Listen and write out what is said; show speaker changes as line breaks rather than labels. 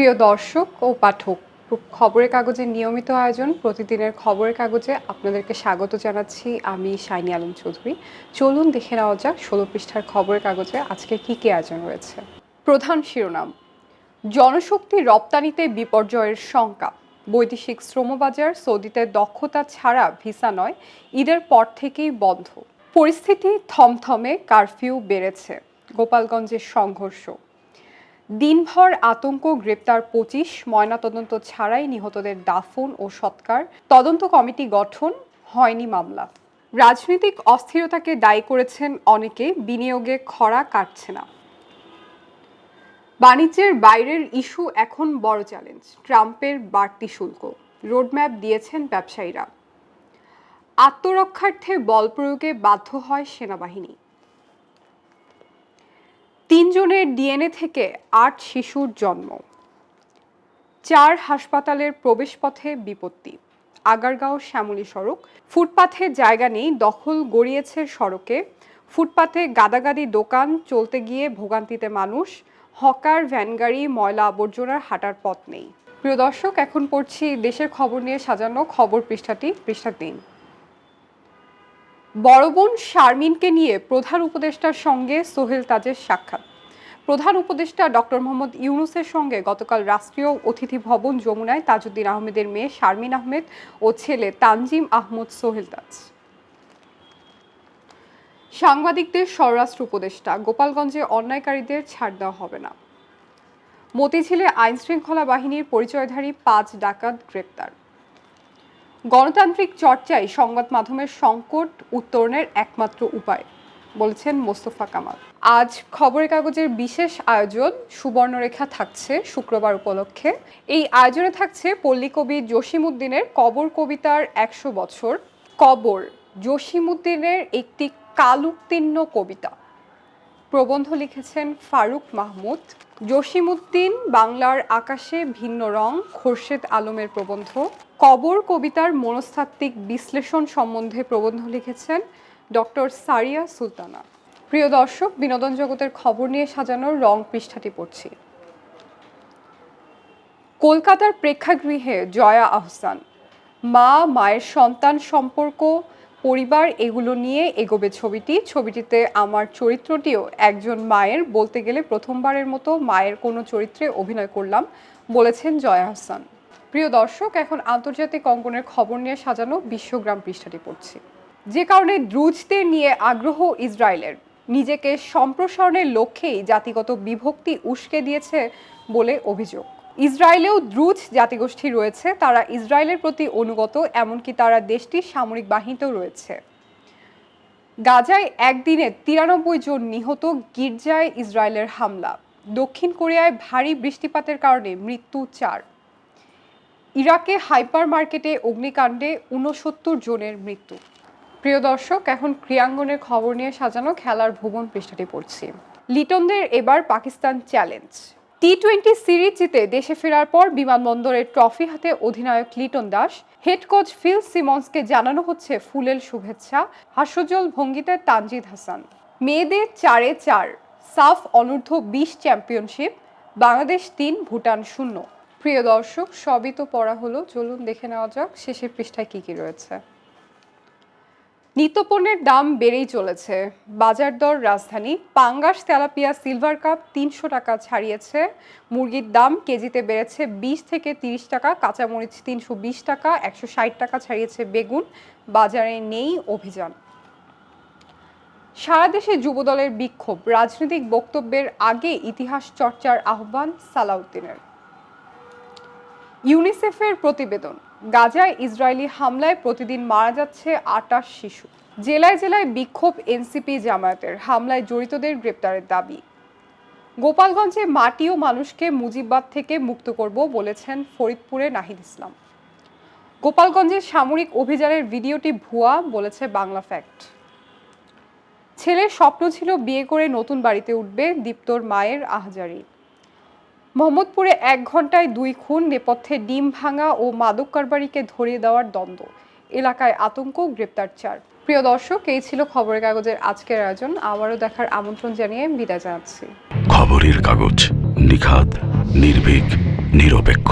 প্রিয় দর্শক ও পাঠক খবরের কাগজের নিয়মিত আয়োজন, প্রতিদিনের খবরের কাগজে আপনাদেরকে স্বাগত জানাচ্ছি আমি শাইনি আলম চৌধুরী। চলুন দেখে নেওয়া যাক ষোলো পৃষ্ঠার খবরের কাগজে আজকে কী কী আয়োজন রয়েছে। প্রধান শিরোনাম, জনশক্তি রপ্তানিতে বিপর্যয়ের শঙ্কা, বৈদেশিক শ্রমবাজার সৌদিতে দক্ষতা ছাড়া ভিসা নয়, ঈদের পর থেকেই বন্ধ। পরিস্থিতি থমথমে কারফিউ বেড়েছে, গোপালগঞ্জের সংঘর্ষ। দিনভর আতঙ্ক, গ্রেপ্তার পঁচিশ, ময়নাতদন্ত ছাড়াই নিহতদের দাফন ও সৎকার। তদন্ত কমিটি গঠন, হয়নি মামলা। রাজনৈতিক অস্থিরতাকে দায়ী করেছেন অনেকে, বিনিয়োগে খরা কাটছে না। বাণিজ্যের বাইরের ইস্যু এখন বড় চ্যালেঞ্জ, ট্রাম্পের বাড়তি শুল্ক। রোডম্যাপ দিয়েছেন ব্যবসায়ীরা। আত্মরক্ষার্থে বল প্রয়োগে বাধ্য হয় সেনাবাহিনী। তিনজনের ডিএনএ থেকে আট শিশুর জন্ম। চার হাসপাতালের প্রবেশপথে বিপত্তি। আগারগাঁও শ্যামলী সড়ক, ফুটপাথে জায়গা নেই, দখল গড়িয়েছে সড়কে। ফুটপাথে গাদাগাদি দোকান, চলতে গিয়ে ভোগান্তিতে মানুষ। হকার, ভ্যানগাড়ি, ময়লা আবর্জনার হাঁটার পথ নেই। প্রিয় দর্শক, এখন পড়ছি দেশের খবর নিয়ে সাজানো খবর পৃষ্ঠাটি, পৃষ্ঠা তিন। বড় বোন শারমিনকে নিয়ে প্রধান উপদেষ্টার সঙ্গে সোহেল তাজের সাক্ষাৎ। প্রধান উপদেষ্টা ডক্টর মোহাম্মদ ইউনুসের সঙ্গে গতকাল রাষ্ট্রীয় অতিথি ভবন যমুনায় তাজউদ্দিন আহমেদের মেয়ে শারমিন আহমেদ ও ছেলে তানজিম আহমদ সোহেল তাজ। সাংবাদিকদের স্বরাষ্ট্র উপদেষ্টা, গোপালগঞ্জে অন্যায়কারীদের ছাড় দেওয়া হবে না। মতিঝিলে আইন শৃঙ্খলা বাহিনীর পরিচয়ধারী পাঁচ ডাকাত গ্রেপ্তার। গণতান্ত্রিক চর্চাই সংবাদ মাধ্যমের সংকট উত্তরণের একমাত্র উপায়, বলেছেন মোস্তফা কামাল। আজ খবরের কাগজের বিশেষ আয়োজন, সুবর্ণরেখা থাকছে শুক্রবার উপলক্ষে। এই আয়োজনে থাকছে পল্লী কবি জসিমুদ্দিনের কবর কবিতার একশো বছর। কবর জসিমুদ্দিনের একটি কালুত্তীর্ণ কবিতা। প্রবন্ধ লিখেছেন ফারুক মাহমুদ। জসিমুদ্দিন বাংলার আকাশে ভিন্ন রং, খোরশেদ আলমের প্রবন্ধ। কবর কবিতার মনস্তাত্ত্বিক বিশ্লেষণ সম্বন্ধে প্রবন্ধ লিখেছেন ডক্টর সারিয়া সুলতানা। প্রিয় দর্শক, বিনোদন জগতের খবর নিয়ে সাজানোর রং পৃষ্ঠাটি পড়ছি। কলকাতার প্রেক্ষাগৃহে জয়া আহসান। মা, মায়ের সন্তান সম্পর্ক পরিবার এগুলো নিয়ে এগোবে ছবিটি। ছবিটিতে আমার চরিত্রটিও একজন মায়ের। বলতে গেলে প্রথমবারের মতো মায়ের কোনো চরিত্রে অভিনয় করলাম, বলেছেন জয়া হাসান। প্রিয় দর্শক, এখন আন্তর্জাতিক অঙ্গনের খবর নিয়ে সাজানো বিশ্বগ্রাম পৃষ্ঠাটি পড়ছি। যে কারণে দ্রুজদের নিয়ে আগ্রহ ইসরায়েলের। নিজেকে সম্প্রসারণের লক্ষ্যেই জাতিগত বিভক্তি উস্কে দিয়েছে বলে অভিযোগ। ইসরায়েলেও দ্রুজ জাতিগোষ্ঠী রয়েছে। তারা ইসরায়েলের প্রতি অনুগত, এমনকি তারা দেশটির সামরিক বাহিনীতেও রয়েছে। গাজায় একদিনে তিরানব্বই জন নিহত, গির্জায় ইসরায়েলের হামলা। দক্ষিণ কোরিয়ায় ভারী বৃষ্টিপাতের কারণে মৃত্যু চার। ইরাকে হাইপার মার্কেটে অগ্নিকাণ্ডে ঊনসত্তর জনের মৃত্যু। প্রিয় দর্শক, এখন ক্রিয়াঙ্গনের খবর নিয়ে সাজানো খেলার ভুবন পৃষ্ঠাটি পড়ছি। লিটনদের এবার Pakistan challenge. T twenty series জিতে দেশে ফেরার পর বিমানবন্দরের ট্রফি হাতে অধিনায়ক Liton Das. Head coach Phil সিমন্সকে জানানো হচ্ছে ফুলেল শুভেচ্ছা। হাস্যজ্জ্বল ভঙ্গিতে তানজিদ হাসান। মেয়েদের চারে চার। সাফ অনূর্ধ্ব বিশ চ্যাম্পিয়নশিপ। বাংলাদেশ তিন, ভুটান শূন্য। প্রিয় দর্শক, সবই তো পড়া হলো। চলুন দেখে নেওয়া যাক শেষের পৃষ্ঠায় কী কী রয়েছে। নিত্যপণ্যের দাম বেড়েই চলেছে। বাজার দর রাজধানী পাঙ্গাস তেলাপিয়া সিলভার কাপ তিনশো টাকা ছাড়িয়েছে। মুরগির দাম কেজিতে বেড়েছে বিশ থেকে তিরিশ টাকা, কাঁচামরিচ তিনশো বিশ টাকা, একশো ষাট টাকা ছাড়িয়েছে বেগুন। বাজারে নেই অভিযান। সারা দেশে যুবদলের বিক্ষোভ। রাজনৈতিক বক্তব্যের আগে ইতিহাস চর্চার আহ্বান সালাউদ্দিনের। ইউনিসেফের প্রতিবেদন। গাজায় ইসরায়েলি হামলায় প্রতিদিন মারা যাচ্ছে আটাশ শিশু। জেলায় জেলায় বিক্ষোভ এনসিপি জামায়াতের, হামলায় জড়িতদের গ্রেপ্তারের দাবি। গোপালগঞ্জে মাটি ও মানুষকে মুজিববাদ থেকে মুক্ত করব বলেছেন ফরিদপুরে নাহিদ ইসলাম। গোপালগঞ্জের সামরিক অভিযানের ভিডিওটি ভুয়া বলেছে বাংলা ফ্যাক্ট। ছেলের স্বপ্ন ছিল বিয়ে করে নতুন বাড়িতে উঠবে দীপ্তর মায়ের আহজারি। মোহাম্মদপুরে এক ঘন্টায় দুই খুন, নেপথ্যে ডিম ভাঙা ও মাদক কারবারিকে ধরিয়ে দেওয়ার দ্বন্দ্ব। এলাকায় আতঙ্ক, গ্রেপ্তার চার। প্রিয় দর্শক, এই ছিল খবরের কাগজের আজকের আয়োজন। আবারও দেখার আমন্ত্রণ জানিয়ে বিদায় জানাচ্ছি।
খবরের কাগজ নিখাত নির্ভীক, নিরপেক্ষ।